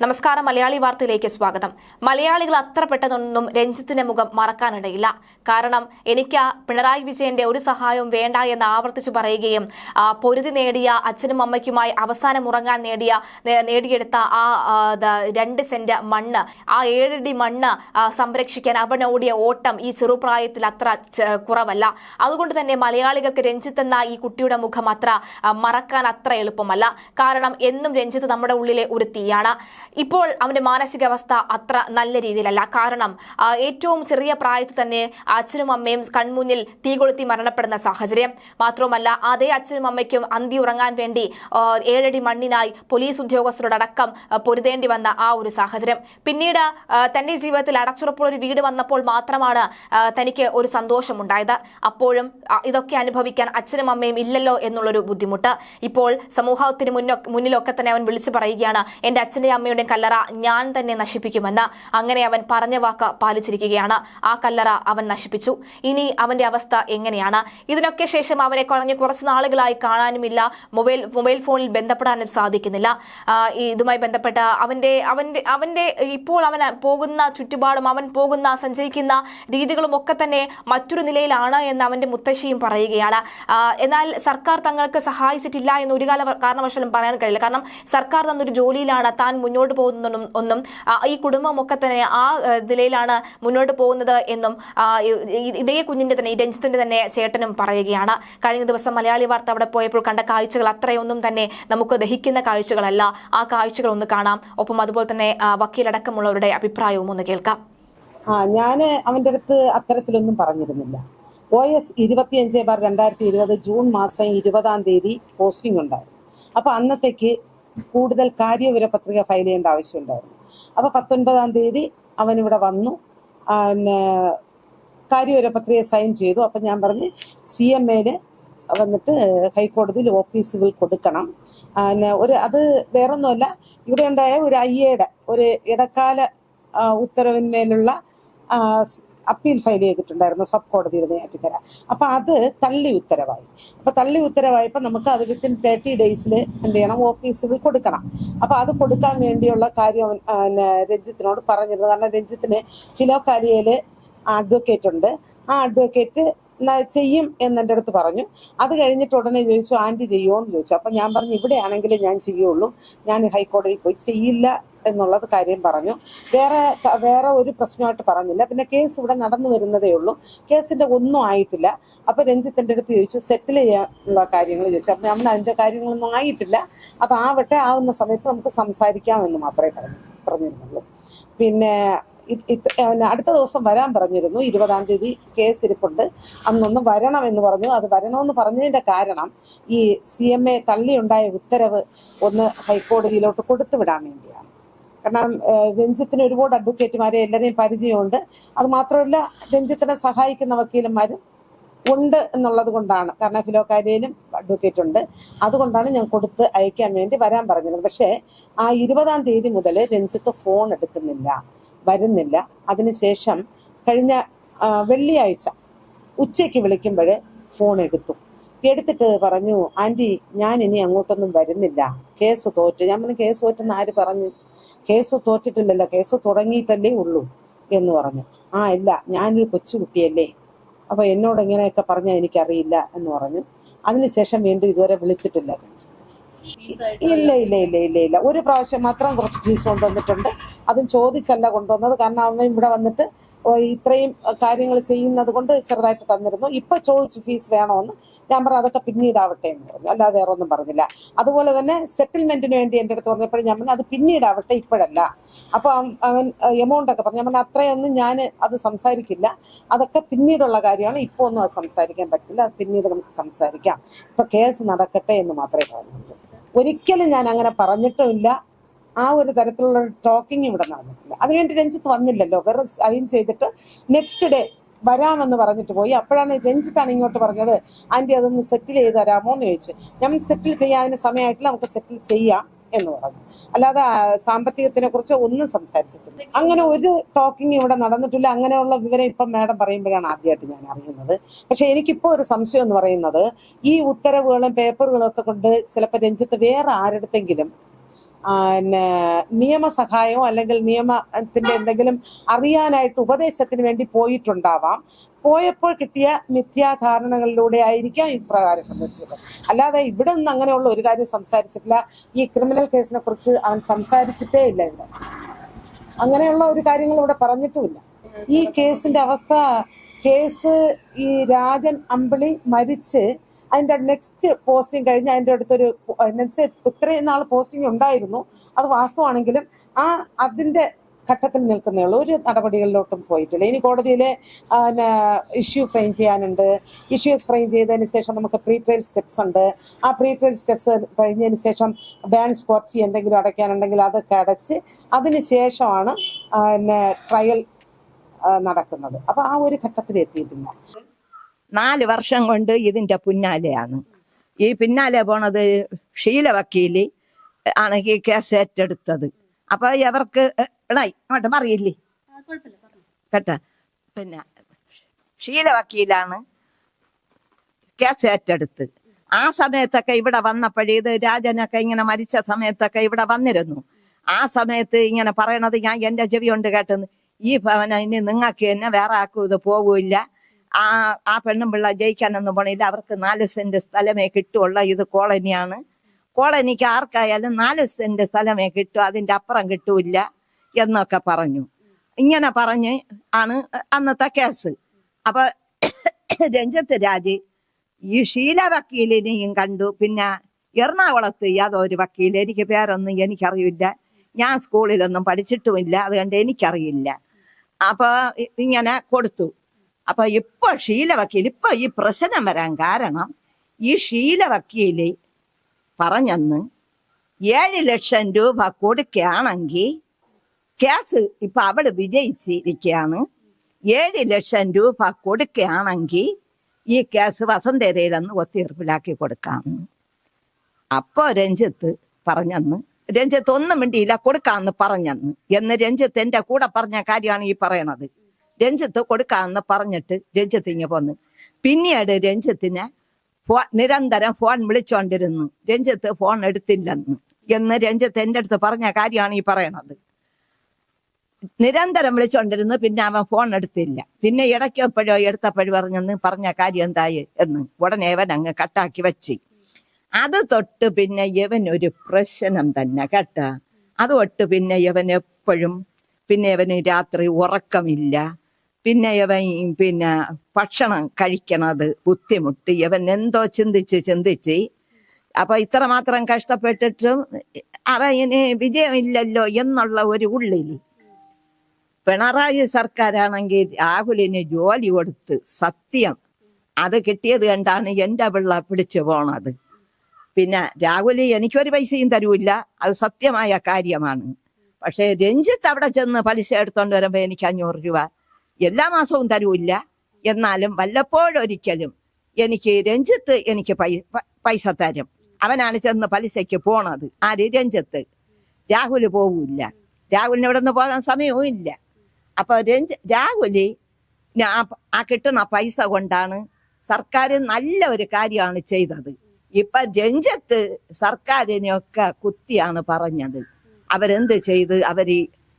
നമസ്കാരം മലയാളി വാർത്തയിലേക്ക് സ്വാഗതം. മലയാളികൾ അത്ര പെട്ടെന്നൊന്നും രഞ്ജിത്തിന്റെ മുഖം മറക്കാനിടയില്ല. കാരണം എനിക്ക് പിണറായി വിജയന്റെ ഒരു സഹായവും വേണ്ട എന്ന് ആവർത്തിച്ചു പറയുകയും പൊരുതി നേടിയ അച്ഛനും അമ്മയ്ക്കുമായി അവസാനം ഉറങ്ങാൻ നേടിയ നേടിയെടുത്ത ആ, രണ്ട് സെന്റ് മണ്ണ് ആ ഏഴടി മണ്ണ് സംരക്ഷിക്കാൻ അവനോടിയ ഓട്ടം ഈ ചെറുപ്രായത്തിൽ അത്ര കുറവല്ല. അതുകൊണ്ട് തന്നെ മലയാളികൾക്ക് രഞ്ജിത്ത് എന്ന ഈ കുട്ടിയുടെ മുഖം അത്ര മറക്കാൻ അത്ര എളുപ്പമല്ല. കാരണം എന്നും രഞ്ജിത്ത് നമ്മുടെ ഉള്ളിലെ ഒരു തീയാണ്. ഇപ്പോൾ അവന്റെ മാനസികാവസ്ഥ അത്ര നല്ല രീതിയിലല്ല. കാരണം ഏറ്റവും ചെറിയ പ്രായത്തിൽ തന്നെ അച്ഛനും അമ്മയും കൺമുന്നിൽ തീ കൊളുത്തി മരണപ്പെടുന്ന സാഹചര്യം. മാത്രവുമല്ല അതേ അച്ഛനും അമ്മയ്ക്കും അന്തി ഉറങ്ങാൻ വേണ്ടി ഏഴടി മണ്ണിനായി പോലീസ് ഉദ്യോഗസ്ഥരോടക്കം പൊരുതേണ്ടി വന്ന ആ ഒരു സാഹചര്യം. പിന്നീട് തന്റെ ജീവിതത്തിൽ അടച്ചുറപ്പുള്ള ഒരു വീട് വന്നപ്പോൾ മാത്രമാണ് തനിക്ക് ഒരു സന്തോഷമുണ്ടായത്. അപ്പോഴും ഇതൊക്കെ അനുഭവിക്കാൻ അച്ഛനും അമ്മയും ഇല്ലല്ലോ എന്നുള്ളൊരു ബുദ്ധിമുട്ട്. ഇപ്പോൾ സമൂഹത്തിന് മുന്നോ മുന്നിലൊക്കെ തന്നെ അവൻ വിളിച്ചു പറയുകയാണ് എന്റെ അച്ഛന്റെ അമ്മയുടെ കല്ലറ ഞാൻ തന്നെ നശിപ്പിക്കുമെന്ന് അങ്ങനെ അവൻ പറഞ്ഞ വാക്ക് പാലിച്ചിരിക്കുകയാണ്. ആ കല്ലറ അവൻ നശിപ്പിച്ചു. ഇനി അവന്റെ അവസ്ഥ എങ്ങനെയാണ്? ഇതിനൊക്കെ ശേഷം അവനെ കുറഞ്ഞ് കുറച്ച് നാളുകളായി കാണാനുമില്ല. മൊബൈൽ മൊബൈൽ ഫോണിൽ ബന്ധപ്പെടാനും സാധിക്കുന്നില്ല. ഇതുമായി ബന്ധപ്പെട്ട അവന്റെ അവന്റെ അവന്റെ ഇപ്പോൾ അവൻ പോകുന്ന ചുറ്റുപാടും അവൻ പോകുന്ന സഞ്ചരിക്കുന്ന രീതികളും ഒക്കെ തന്നെ മറ്റൊരു നിലയിലാണ് എന്ന് അവന്റെ മുത്തശ്ശിയും പറയുകയാണ്. എന്നാൽ സർക്കാർ തങ്ങൾക്ക് സഹായിച്ചിട്ടില്ല എന്ന് ഒരു കാല കാരണവശാലും പറയാൻ കഴിയില്ല. കാരണം സർക്കാർ തന്നൊരു ജോലിയിലാണ് താൻ മുന്നോട്ട് പോകുന്നതും ഒന്നും ഈ കുടുംബമൊക്കെ തന്നെ ആ നിലയിലാണ് മുന്നോട്ട് പോകുന്നത് എന്നും ഇതേ കുഞ്ഞിന്റെ തന്നെ ഈ തന്നെ ചേട്ടനും പറയുകയാണ്. കഴിഞ്ഞ ദിവസം മലയാളി വാർത്ത അവിടെ പോയപ്പോൾ കണ്ട കാഴ്ചകൾ അത്രയൊന്നും തന്നെ നമുക്ക് ദഹിക്കുന്ന കാഴ്ചകളല്ല. ആ കാഴ്ചകൾ ഒന്ന് കാണാം. ഒപ്പം അതുപോലെ തന്നെ വക്കീലടക്കമുള്ളവരുടെ അഭിപ്രായവും ഒന്ന് കേൾക്കാം. ആ ഞാൻ അവന്റെ അടുത്ത് അത്തരത്തിലൊന്നും പറഞ്ഞിരുന്നില്ല. ഒ എസ് ഇരുപത്തിയഞ്ച് ബാർ രണ്ടായിരത്തി ഇരുപത് ജൂൺ മാസം ഇരുപതാം തീയതി പോസ്റ്റിംഗ് ഉണ്ടായിരുന്നു. അപ്പൊ അന്നത്തേക്ക് കൂടുതൽ കാര്യവിവര പത്രിക ഫയൽ ചെയ്യേണ്ട ആവശ്യമുണ്ടായിരുന്നു. അപ്പൊ പത്തൊൻപതാം തീയതി അവൻ ഇവിടെ വന്നു പിന്നെ കാര്യവിവര പത്രിക സൈൻ ചെയ്തു. അപ്പൊ ഞാൻ പറഞ്ഞ് സി എം എയിൽ വന്നിട്ട് ഹൈക്കോടതിയിൽ ഓഫീസുകൾ കൊടുക്കണം. പിന്നെ ഒരു അത് വേറൊന്നുമല്ല. ഇവിടെ ഉണ്ടായ ഒരു ഐ എയുടെ ഒരു ഇടക്കാല ഉത്തരവിന്മേലുള്ള അപ്പീൽ ഫയൽ ചെയ്തിട്ടുണ്ടായിരുന്നു സബ് കോടതിയിൽ നെയ്യാറ്റിക്കര അപ്പൊ അത് തള്ളി ഉത്തരവായി. അപ്പൊ തള്ളി ഉത്തരവായപ്പോ നമുക്ക് അത് വിത്തിൻ തേർട്ടി ഡേയ്സിൽ എന്ത് ചെയ്യണം? ഓഫീസുകൾ കൊടുക്കണം. അപ്പൊ അത് കൊടുക്കാൻ വേണ്ടിയുള്ള കാര്യം രഞ്ജിത്തിനോട് പറഞ്ഞിരുന്നു കാരണം രഞ്ജിത്തിന് ഫിലോക്കാരിയയിൽ അഡ്വക്കേറ്റ് ഉണ്ട്. ആ അഡ്വക്കേറ്റ് ചെയ്യും എന്ന് എന്റെ അടുത്ത് പറഞ്ഞു. അത് കഴിഞ്ഞിട്ട് ഉടനെ ചോദിച്ചു ആന്റി ചെയ്യുമോ എന്ന് ചോദിച്ചു. അപ്പം ഞാൻ പറഞ്ഞു ഇവിടെയാണെങ്കിൽ ഞാൻ ചെയ്യുള്ളൂ. ഞാൻ ഹൈക്കോടതിയിൽ പോയി ചെയ്യില്ല. എന്നുള്ളത് കാര്യം പറഞ്ഞു. വേറെ വേറെ ഒരു പ്രശ്നമായിട്ട് പറഞ്ഞില്ല. പിന്നെ കേസ് ഇവിടെ നടന്നു വരുന്നതേ ഉള്ളൂ. കേസിന്റെ ഒന്നും ആയിട്ടില്ല. അപ്പൊ രഞ്ജിത്തിന്റെ അടുത്ത് ചോദിച്ചു സെറ്റിൽ ചെയ്യാനുള്ള കാര്യങ്ങൾ ചോദിച്ചു. അപ്പൊ നമ്മൾ അതിന്റെ കാര്യങ്ങളൊന്നും ആയിട്ടില്ല. അതാവട്ടെ ആവുന്ന സമയത്ത് നമുക്ക് സംസാരിക്കാമെന്ന് മാത്രമേ പറഞ്ഞു പറഞ്ഞിരുന്നുള്ളൂ. പിന്നെ അടുത്ത ദിവസം വരാൻ പറഞ്ഞിരുന്നു. ഇരുപതാം തീയതി കേസ് ഇരിപ്പുണ്ട് അന്നൊന്ന് വരണം എന്ന് പറഞ്ഞു. അത് വരണമെന്ന് പറഞ്ഞതിന്റെ കാരണം ഈ സി എം എ തള്ളിയുണ്ടായ ഉത്തരവ് ഒന്ന് ഹൈക്കോടതിയിലോട്ട് കൊടുത്തു വിടാൻ വേണ്ടിയാണ്. കാരണം രഞ്ജിത്തിന് ഒരുപാട് അഡ്വക്കേറ്റുമാരെ എല്ലാവരെയും പരിചയമുണ്ട്. അത് മാത്രമല്ല രഞ്ജിത്തിനെ സഹായിക്കുന്ന വക്കീലന്മാരും ഉണ്ട് എന്നുള്ളത് കൊണ്ടാണ്. കാരണം ഫിലോക്കാരിയിലും അഡ്വക്കേറ്റ് ഉണ്ട്. അതുകൊണ്ടാണ് ഞാൻ കൊടുത്ത് അയക്കാൻ വേണ്ടി വരാൻ പറഞ്ഞത്. പക്ഷേ ആ ഇരുപതാം തീയതി മുതൽ രഞ്ജിത്ത് ഫോൺ എടുക്കുന്നില്ല വരുന്നില്ല. അതിനുശേഷം കഴിഞ്ഞ വെള്ളിയാഴ്ച ഉച്ചയ്ക്ക് വിളിക്കുമ്പോൾ ഫോൺ എടുത്തു. എടുത്തിട്ട് പറഞ്ഞു ആന്റി ഞാൻ ഇനി അങ്ങോട്ടൊന്നും വരുന്നില്ല. കേസ് തോറ്റ്. ഞാൻ പറഞ്ഞു കേസ് തോറ്റെന്ന് ആര് പറഞ്ഞു? കേസ് തോറ്റിട്ടില്ലല്ലോ കേസ് തുടങ്ങിയിട്ടല്ലേ ഉള്ളൂ എന്ന് പറഞ്ഞ്. ആ ഇല്ല ഞാനൊരു കൊച്ചുകുട്ടിയല്ലേ. അപ്പൊ എന്നോട് ഇങ്ങനെയൊക്കെ പറഞ്ഞാൽ എനിക്കറിയില്ല എന്ന് പറഞ്ഞു. അതിനുശേഷം വീണ്ടും ഇതുവരെ വിളിച്ചിട്ടില്ല. രഞ്ജിത്ത്. ഇല്ല ഇല്ല ഇല്ല ഇല്ല ഇല്ല. ഒരു പ്രാവശ്യം മാത്രം കുറച്ച് ഫീസ് കൊണ്ടുവന്നിട്ടുണ്ട്. അതും ചോദിച്ചല്ല കൊണ്ടുവന്നത്. കാരണം അവൻ ഇവിടെ വന്നിട്ട് ഇത്രയും കാര്യങ്ങൾ ചെയ്യുന്നത് കൊണ്ട് ചെറുതായിട്ട് തന്നിരുന്നു. ഇപ്പൊ ചോദിച്ചു ഫീസ് വേണമെന്ന് ഞാൻ പറഞ്ഞു അതൊക്കെ പിന്നീടാവട്ടെ എന്ന് പറഞ്ഞു. അല്ലാതെ വേറെ ഒന്നും പറഞ്ഞില്ല. അതുപോലെ തന്നെ സെറ്റിൽമെന്റിന് വേണ്ടി എന്റെ അടുത്ത് പറഞ്ഞപ്പോഴും ഞാൻ പറഞ്ഞു അത് പിന്നീടാവട്ടെ ഇപ്പോഴല്ല. അപ്പൊ അവൻ- എമൗണ്ട് ഒക്കെ പറഞ്ഞു. ഞാൻ പറഞ്ഞു അത്രയൊന്നും ഞാൻ അത് സംസാരിക്കില്ല. അതൊക്കെ പിന്നീടുള്ള കാര്യമാണ്. ഇപ്പോൾ ഒന്നും അത് സംസാരിക്കാൻ പറ്റില്ല. പിന്നീട് നമുക്ക് സംസാരിക്കാം. ഇപ്പൊ കേസ് നടക്കട്ടെ എന്ന് മാത്രമേ പറഞ്ഞുള്ളൂ. ഒരിക്കലും ഞാൻ അങ്ങനെ പറഞ്ഞിട്ടുമില്ല. ആ ഒരു തരത്തിലുള്ള ടോക്കിംഗ് ഇവിടെ നടന്നിട്ടില്ല. അതിനുവേണ്ടി രഞ്ജിത്ത് വന്നില്ലല്ലോ. വെറും സൈൻ ചെയ്തിട്ട് നെക്സ്റ്റ് ഡേ വരാമെന്ന് പറഞ്ഞിട്ട് പോയി. അപ്പോഴാണ് രഞ്ജിത്താണ് ഇങ്ങോട്ട് പറഞ്ഞത് ആന്റി അതൊന്ന് സെറ്റിൽ ചെയ്ത് തരാമോ എന്ന് ചോദിച്ചു ഞാൻ സെറ്റിൽ ചെയ്യാൻ സമയമായിട്ടില്ല നമുക്ക് സെറ്റിൽ ചെയ്യാം. എന്ന് പറഞ്ഞു. അല്ലാതെ സാമ്പത്തികത്തിനെ കുറിച്ച് ഒന്നും സംസാരിച്ചിട്ടില്ല. അങ്ങനെ ഒരു ടോക്കിംഗ് ഇവിടെ നടന്നിട്ടില്ല. അങ്ങനെയുള്ള വിവരം ഇപ്പം മാഡം പറയുമ്പോഴാണ് ആദ്യമായിട്ട് ഞാൻ അറിയുന്നത്. പക്ഷെ എനിക്കിപ്പോൾ ഒരു സംശയം എന്ന് പറയുന്നത് ഈ ഉത്തരവുകളും പേപ്പറുകളും ഒക്കെ കൊണ്ട് ചിലപ്പോൾ രഞ്ജിത്ത് വേറെ ആരുടെത്തെങ്കിലും ആ, പിന്നെ നിയമസഹായമോ അല്ലെങ്കിൽ നിയമത്തിന്റെ എന്തെങ്കിലും അറിയാനായിട്ട് ഉപദേശത്തിന് വേണ്ടി പോയിട്ടുണ്ടാവാം. പോയപ്പോൾ കിട്ടിയ മിഥ്യാധാരണകളിലൂടെ ആയിരിക്കാം ഇപ്രകാരം സംഭവിച്ചത്. അല്ലാതെ ഇവിടെ നിന്ന് അങ്ങനെയുള്ള ഒരു കാര്യം സംസാരിച്ചിട്ടില്ല. ഈ ക്രിമിനൽ കേസിനെ കുറിച്ച് അവൻ സംസാരിച്ചിട്ടേ ഇല്ല ഇവിടെ. അങ്ങനെയുള്ള ഒരു കാര്യങ്ങൾ ഇവിടെ പറഞ്ഞിട്ടുമില്ല. ഈ കേസിന്റെ അവസ്ഥ കേസ് ഈ രാജൻ അമ്പിളി മരിച്ച് അതിന്റെ നെക്സ്റ്റ് പോസ്റ്റിംഗ് കഴിഞ്ഞ് അതിന്റെ അടുത്തൊരു ഇത്രയും നാൾ പോസ്റ്റിംഗ് ഉണ്ടായിരുന്നു. അത് വാസ്തവമാണെങ്കിലും ആ അതിന്റെ ഘട്ടത്തിൽ നിൽക്കുന്ന ഒരു നടപടികളിലോട്ടും പോയിട്ടില്ല. ഇനി കോടതിയിലെ ഇഷ്യൂ ഫ്രെയിം ചെയ്യാനുണ്ട്. ഇഷ്യൂസ് ഫ്രെയിം ചെയ്തതിന് ശേഷം നമുക്ക് പ്രീ ട്രയൽ സ്റ്റെപ്സ് ഉണ്ട്. ആ പ്രീ ട്രയൽ സ്റ്റെപ്സ് കഴിഞ്ഞതിന് ശേഷം ബാൻ സ്കോട്ട് ഫീ എന്തെങ്കിലും അടയ്ക്കാനുണ്ടെങ്കിൽ അതൊക്കെ അടച്ച് അതിന് ശേഷമാണ് ട്രയൽ നടക്കുന്നത്. അപ്പോൾ ആ ഒരു ഘട്ടത്തിൽ എത്തിയിട്ടില്ല നാല് വർഷം കൊണ്ട് ഇതിന്റെ പിന്നാലെയാണ്. ഈ പിന്നാലെ പോണത് ഷീല വക്കീൽ ആണ് ഈ കേസ് ഏറ്റെടുത്തത്. അപ്പൊ ഇവർക്ക് എടായി അങ്ങോട്ട് മറിയില്ലേ? കേട്ടാ പിന്നെ ഷീല വക്കീലാണ് കേസ് ഏറ്റെടുത്ത് ആ സമയത്തൊക്കെ ഇവിടെ വന്നപ്പോഴേ ഇത് രാജനൊക്കെ ഇങ്ങനെ മരിച്ച സമയത്തൊക്കെ ഇവിടെ വന്നിരുന്നു. ആ സമയത്ത് ഇങ്ങനെ പറയണത് ഞാൻ എന്റെ ചെവി കൊണ്ട് കേട്ടെന്ന്. ഈ ഭവന ഇനി നിങ്ങൾക്ക് തന്നെ വേറെ ആക്കും ഇത് പോവില്ല ആ ആ പെണ്ണും പിള്ള ജയിക്കാനൊന്നും പോണില്ല അവർക്ക് നാല് സെന്റ് സ്ഥലമേ കിട്ടുള്ള ഇത് കോളനിയാണ്. കോളനിക്ക് ആർക്കായാലും നാല് സെന്റ് സ്ഥലമേ കിട്ടൂ. അതിന്റെ അപ്പുറം കിട്ടൂല എന്നൊക്കെ പറഞ്ഞു. ഇങ്ങനെ പറഞ്ഞ് ആണ് അന്നത്തെ കേസ്. അപ്പൊ രഞ്ജത്ത് രാജ് ഈ ഷീല വക്കീലിനെയും കണ്ടു. പിന്നെ എറണാകുളത്ത് യാതൊരു വക്കീൽ എനിക്ക് പേരൊന്നും എനിക്കറിയില്ല. ഞാൻ സ്കൂളിലൊന്നും പഠിച്ചിട്ടുമില്ല. അതുകൊണ്ട് എനിക്കറിയില്ല. അപ്പൊ ഇങ്ങനെ കൊടുത്തു. അപ്പൊ ഇപ്പൊ ഷീല വക്കീൽ ഇപ്പൊ ഈ പ്രശ്നം വരാൻ കാരണം ഈ ഷീല വക്കീൽ പറഞ്ഞന്ന് ഏഴ് ലക്ഷം രൂപ കൊടുക്കുകയാണെങ്കിൽ കേസ് ഇപ്പൊ അവൾ വിജയിച്ചിരിക്കുകയാണ്. ഏഴ് ലക്ഷം രൂപ കൊടുക്കുകയാണെങ്കിൽ ഈ കേസ് വസന്തരയിലെന്ന് ഒത്തീർപ്പിലാക്കി കൊടുക്കാം. അപ്പോ രഞ്ജിത്ത് പറഞ്ഞെന്ന് രഞ്ജിത്ത് ഒന്നും മിണ്ടിയില്ല കൊടുക്കാന്ന് പറഞ്ഞെന്ന്. എന്ന് രഞ്ജിത്ത് എന്റെ കൂടെ പറഞ്ഞ കാര്യമാണ് ഈ പറയണത്. രഞ്ജിത്ത് കൊടുക്കാമെന്ന് പറഞ്ഞിട്ട് രഞ്ജിത്ത് ഇങ്ങ പോന്ന് പിന്നീട് രഞ്ജിത്തിനെ ഫോ നിരന്തരം ഫോൺ വിളിച്ചോണ്ടിരുന്നു. രഞ്ജത്ത് ഫോൺ എടുത്തില്ലെന്ന്. എന്ന് രഞ്ജത്ത് എന്റെ അടുത്ത് പറഞ്ഞ കാര്യമാണ് ഈ പറയണത്. നിരന്തരം വിളിച്ചോണ്ടിരുന്നു പിന്നെ അവൻ ഫോൺ എടുത്തില്ല. പിന്നെ ഇടയ്ക്ക് എപ്പോഴോ എടുത്തപ്പോഴും പറഞ്ഞെന്ന് പറഞ്ഞ കാര്യം എന്തായി എന്ന് ഉടനെ അവൻ അങ്ങ് കട്ടാക്കി വെച്ച്. അത് തൊട്ട് പിന്നെ ഇവൻ ഒരു പ്രശ്നം തന്നെ കേട്ട. അത് തൊട്ട് പിന്നെ ഇവൻ എപ്പോഴും പിന്നെ ഇവന് രാത്രി ഉറക്കമില്ല. പിന്നെ ഇവൻ പിന്നെ ഭക്ഷണം കഴിക്കണത് ബുദ്ധിമുട്ട്. ഇവൻ എന്തോ ചിന്തിച്ച് ചിന്തിച്ച് അപ്പൊ ഇത്രമാത്രം കഷ്ടപ്പെട്ടിട്ടും അവന് വിജയമില്ലല്ലോ എന്നുള്ള ഒരു ഉള്ളിൽ പിണറായി സർക്കാരാണെങ്കിൽ രാഹുലിന് ജോലി കൊടുത്ത് സത്യം അത് കിട്ടിയത് കണ്ടാണ് എന്റെ പിള്ള പിടിച്ചു പോണത്. പിന്നെ രാഹുൽ എനിക്കൊരു പൈസയും തരൂല്ല. അത് സത്യമായ കാര്യമാണ്. പക്ഷേ രഞ്ജിത്ത് അവിടെ ചെന്ന് പലിശ എടുത്തോണ്ട് വരുമ്പോ എനിക്ക് അഞ്ഞൂറ് രൂപ എല്ലാ മാസവും തരൂല്ല. എന്നാലും വല്ലപ്പോഴൊരിക്കലും എനിക്ക് രഞ്ജിത്ത് എനിക്ക് പൈസ തരും. അവനാണ് ചെന്ന് പലിശയ്ക്ക് പോണത്. ആര്? രഞ്ജിത്ത്. രാഹുൽ പോവില്ല. രാഹുലിന് ഇവിടെ നിന്ന് പോകാൻ സമയവും ഇല്ല. അപ്പൊ രഞ്ജ രാഹുൽ ആ കിട്ടുന്ന പൈസ കൊണ്ടാണ് സർക്കാർ നല്ല ഒരു കാര്യമാണ് ചെയ്തത്. ഇപ്പൊ രഞ്ജത്ത് സർക്കാരിനെയൊക്കെ കുത്തിയാണ് പറഞ്ഞത്. അവരെന്ത് ചെയ്ത്? അവർ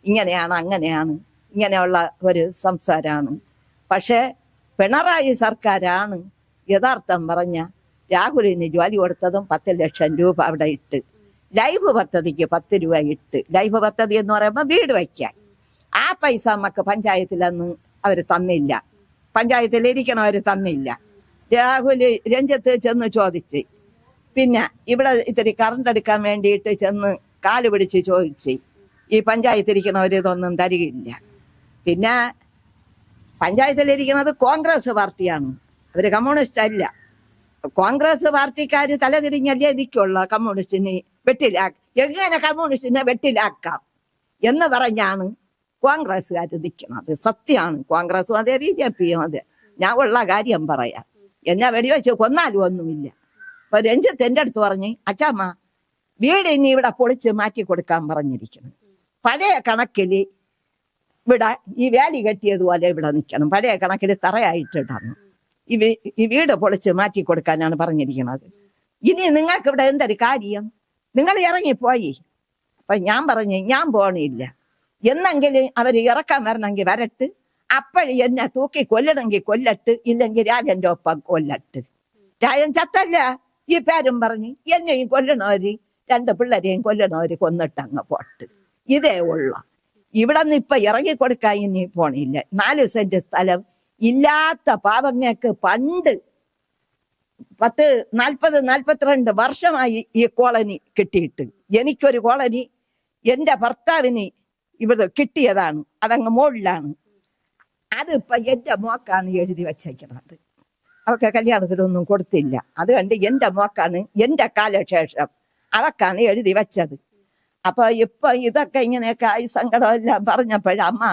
ഇങ്ങനെയാണ് അങ്ങനെയാണ്. ഇങ്ങനെയുള്ള ഒരു സംസാരമാണ് പക്ഷേ പിണറായി സർക്കാരാണ് യഥാർത്ഥം പറഞ്ഞ രാഹുലിന് ജോലി കൊടുത്തതും പത്ത് ലക്ഷം രൂപ അവിടെ ഇട്ട്. ലൈഫ് പദ്ധതിക്ക് പത്ത് രൂപ ഇട്ട്. ലൈഫ് പദ്ധതി എന്ന് പറയുമ്പോൾ വീട് വയ്ക്കാൻ. ആ പൈസ നമുക്ക് പഞ്ചായത്തിലൊന്നും അവർ തന്നില്ല. പഞ്ചായത്തിൽ ഇരിക്കണവർ തന്നില്ല. രാഹുൽ രഞ്ജത്ത് ചെന്ന് ചോദിച്ച്. പിന്നെ ഇവിടെ ഇത്തിരി കറണ്ട് എടുക്കാൻ വേണ്ടിയിട്ട് ചെന്ന് കാൽ പിടിച്ച് ചോദിച്ച്. ഈ പഞ്ചായത്തിരിക്കണവർ ഇതൊന്നും തരികയില്ല. പിന്നെ പഞ്ചായത്തിലിരിക്കുന്നത് കോൺഗ്രസ് പാർട്ടിയാണ്. അവർ കമ്മ്യൂണിസ്റ്റ് അല്ല കോൺഗ്രസ് പാർട്ടിക്കാര് തലതിരിഞ്ഞല്ലേ ഇരിക്കുള്ള കമ്മ്യൂണിസ്റ്റിനെ വെട്ടിലാ എങ്ങനെ കമ്മ്യൂണിസ്റ്റിനെ വെട്ടിലാക്കാം എന്ന് പറഞ്ഞാണ് കോൺഗ്രസ്സുകാർ നിൽക്കുന്നത് സത്യമാണ് കോൺഗ്രസും അതെ ബി ജെ പിയും അതെ. ഞാൻ ഉള്ള കാര്യം പറയാം. എന്നെ വെടിവെച്ച് കൊന്നാലും ഒന്നുമില്ല. അപ്പൊ രഞ്ജിത്ത് എന്റെ അടുത്ത് പറഞ്ഞ് അച്ചാമ്മ വീട് ഇനി ഇവിടെ പൊളിച്ച് മാറ്റി കൊടുക്കാൻ പറഞ്ഞിരിക്കുന്നു. പഴയ കണക്കിൽ ഇവിടെ ഈ വേലി കെട്ടിയതുപോലെ ഇവിടെ നിൽക്കണം. പഴയ കണക്കിൽ തറയായിട്ടിടണം. ഈ ഈ വീട് പൊളിച്ച് മാറ്റി കൊടുക്കാനാണ് പറഞ്ഞിരിക്കുന്നത്. ഇനി നിങ്ങൾക്ക് ഇവിടെ എന്തൊരു കാര്യം? നിങ്ങൾ ഇറങ്ങിപ്പോയി. അപ്പൊ ഞാൻ പറഞ്ഞു ഞാൻ പോണില്ല. എന്നെങ്കിലും അവർ ഇറക്കാൻ വരണമെങ്കിൽ വരട്ട്. അപ്പോഴ് എന്നെ തൂക്കി കൊല്ലണമെങ്കിൽ കൊല്ലട്ട്. ഇല്ലെങ്കിൽ രാജന്റെ ഒപ്പം കൊല്ലട്ട്. രാജൻ ചത്തല്ല. ഈ പേരും പറഞ്ഞ് എന്നെയും കൊല്ലണവര് രണ്ട് പിള്ളേരെയും കൊല്ലണവര് കൊന്നിട്ട് അങ്ങ് പോട്ട്. ഇതേ ഉള്ള. ഇവിടെ നിന്ന് ഇപ്പൊ ഇറങ്ങി കൊടുക്കാൻ ഇനി പോണില്ല. നാല് സെന്റ് സ്ഥലം ഇല്ലാത്ത പാവങ്ങൾക്ക് പണ്ട് പത്ത് നാൽപ്പത് നാൽപ്പത്തിരണ്ട് വർഷമായി ഈ കോളനി കിട്ടിയിട്ട്. എനിക്കൊരു കോളനി എന്റെ ഭർത്താവിന് ഇവിടെ കിട്ടിയതാണ്. അതങ്ങ് മുകളിലാണ്. അതിപ്പോ എന്റെ മോക്കാണ് എഴുതി വച്ചേക്കുന്നത്. അവക്ക് കല്യാണത്തിനൊന്നും കൊടുത്തില്ല. അത് കണ്ട് എന്റെ മോക്കാണ് എന്റെ കാലശേഷം അവക്കാണ് എഴുതി വെച്ചത്. അപ്പൊ ഇപ്പൊ ഇതൊക്കെ ഇങ്ങനെയൊക്കെ ആയി സങ്കടമെല്ലാം പറഞ്ഞപ്പോഴമ്മ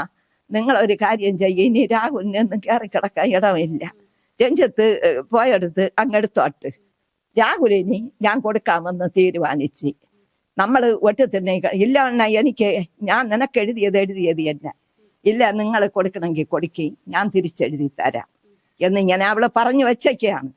നിങ്ങളൊരു കാര്യം ചെയ്യും. ഇനി രാഹുലിനെ ഒന്നും കയറി കിടക്കാൻ ഇടമില്ല. രഞ്ജത്ത് പോയെടുത്ത് അങ്ങെടുത്തോട്ട് രാഹുലിന് ഞാൻ കൊടുക്കാമെന്ന് തീരുമാനിച്ച്. നമ്മൾ ഒറ്റത്തിന്നെ ഇല്ല അണ്ണ എനിക്ക് ഞാൻ നിനക്ക് എഴുതിയത് എഴുതിയത് തന്നെ. ഇല്ല നിങ്ങൾ കൊടുക്കണമെങ്കിൽ കൊടുക്കി. ഞാൻ തിരിച്ചെഴുതി തരാം. എന്നിങ്ങനെ അവൾ പറഞ്ഞു വെച്ചേക്കാണ്.